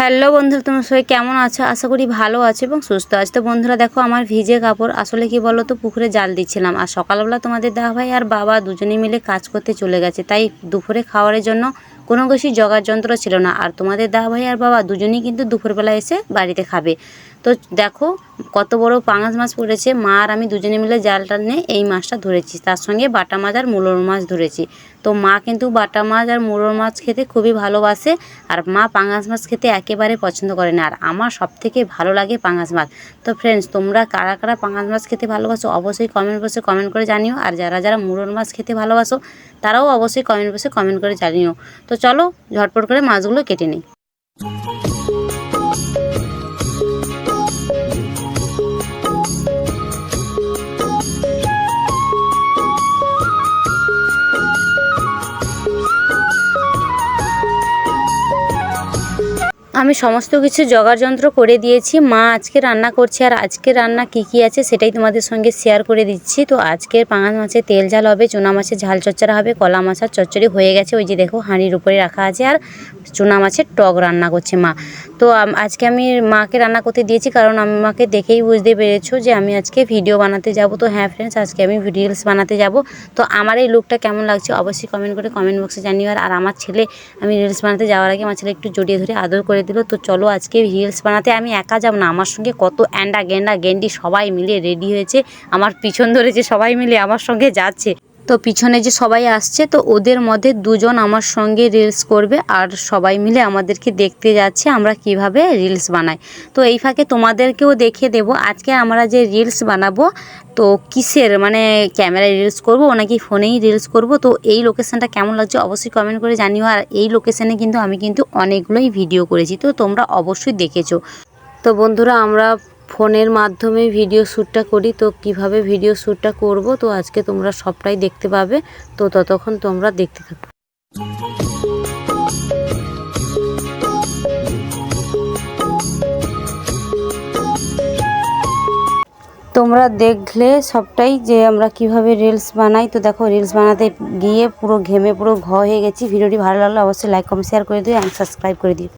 Hello বন্ধুরা তোমরা সবাই কেমন আছো? আশা করি ভালো আছো এবং সুস্থ আছো। তো বন্ধুরা, দেখো আমার ভিজে কাপড়, আসলে কি বলো তো পুকুরে জাল দিচ্ছিলাম। আর সকালবেলা তোমাদের দাদা ভাই আর বাবা দুজনে মিলে কাজ করতে চলে গেছে। তাই দুপুরে খাওয়ারের জন্য কোনো কিছু জোগাড় যন্ত্র ছিল না। আর তোমাদের দা ভাই আর বাবা দুজনেই কিন্তু দুপুরবেলা এসে বাড়িতে খাবে। তো দেখো কত বড় পাঙাশ মাছ পড়েছে। মা আর আমি দুজনে মিলে জালটা নিয়ে এই মাছটা ধরেছি। তার সঙ্গে বাটা মাছ আর মুলোর মাছ ধরেছি। তো মা কিন্তু বাটা মাছ আর মুলোর মাছ খেতে খুবই ভালোবাসে আর মা পাঙাশ মাছ খেতে একেবারে পছন্দ করে না। আর আমার সব থেকে ভালো লাগে পাঙাশ মাছ। তো ফ্রেন্ডস তোমরা কারা কারা পাঙাশ মাছ খেতে ভালোবাসো অবশ্যই কমেন্ট বক্সে কমেন্ট করে জানিও। আর যারা যারা মুলোর মাছ খেতে ভালোবাসো, তারাও অবশ্যই কমেন্ট বক্সে কমেন্ট করে জানিও। তো চলো ঝটপট করে মাছগুলো কেটে নিই। আমি সমস্ত কিছু যন্ত্র করে দিয়েছি। মা আজকে রান্না করছে আর আজকে রান্না কি কি আছে সেটাই তোমাদের সঙ্গে শেয়ার করে দিচ্ছি। তো আজকের পাঙাশ মাছের তেল ঝাল হবে, চুনা মাছের ঝাল চচ্চড়া হবে, কলা মাছের চচ্চড়ি হয়ে গেছে। ওই যে দেখো হাঁড়ির উপরে রাখা আছে আর চুনা মাছের টক রান্না করছে মা। তো আজকে আমি মাকে রান্না করতে দিয়েছি কারণ আমাকে দেখেই বুঝতে পেরেছ যে আমি আজকে ভিডিও বানাতে যাব। তো হ্যাঁ ফ্রেন্ডস আজকে আমি রিলস বানাতে যাব। তো আমার এই লুকটা কেমন লাগছে অবশ্যই কমেন্ট করে কমেন্ট বক্সে জানিও আর আর আমার ছেলে, আমি রিলস বানাতে যাওয়ার আগে আমার ছেলে একটু জড়িয়ে ধরে আদর করে দিল, তো চলো আজকে রিলস বানাতে। আমি একা যাব না, আমার সঙ্গে কত অ্যান্ডা গেন্ডা গেন্ডি সবাই মিলে রেডি হয়েছে। আমার পিছন ধরেছে সবাই মিলে আমার সঙ্গে যাচ্ছে। তো পিছনে যে সবাই আসছে, তো ওদের মধ্যে দুজন আমার সঙ্গে রিলস করবে আর সবাই মিলে আমাদেরকে দেখতে যাচ্ছে আমরা কীভাবে রিলস বানাই। তো এই ফাঁকে তোমাদেরকেও দেখিয়ে দেব, আজকে আমরা যে রিলস বানাবো, তো কিসের মানে ক্যামেরায় রিলস করব নাকি ফোনেই রিলস করব, তো এই লোকেশানটা কেমন লাগছে অবশ্যই কমেন্ট করে জানিও, আর এই লোকেশানে কিন্তু আমি কিন্তু অনেকগুলোই ভিডিও করেছি, তো তোমরা অবশ্যই দেখেছ। তো বন্ধুরা, আমরা ফোনের মাধ্যমে ভিডিও শ্যুটটা করি, তো কীভাবে ভিডিও শ্যুটটা করব, তো আজকে তোমরা সবটাই দেখতে পাবে, তো ততক্ষণ তোমরা দেখতে থাকো। তোমরা দেখলে সবটাই যে আমরা কীভাবে রিলস বানাই, তো দেখো রিলস বানাতে গিয়ে পুরো ঘেমে পুরো ঘ হয়ে গেছি। ভিডিওটি ভালো লাগলে অবশ্যই লাইক কমেন্ট শেয়ার করে দিও অ্যান্ড সাবস্ক্রাইব করে দিও।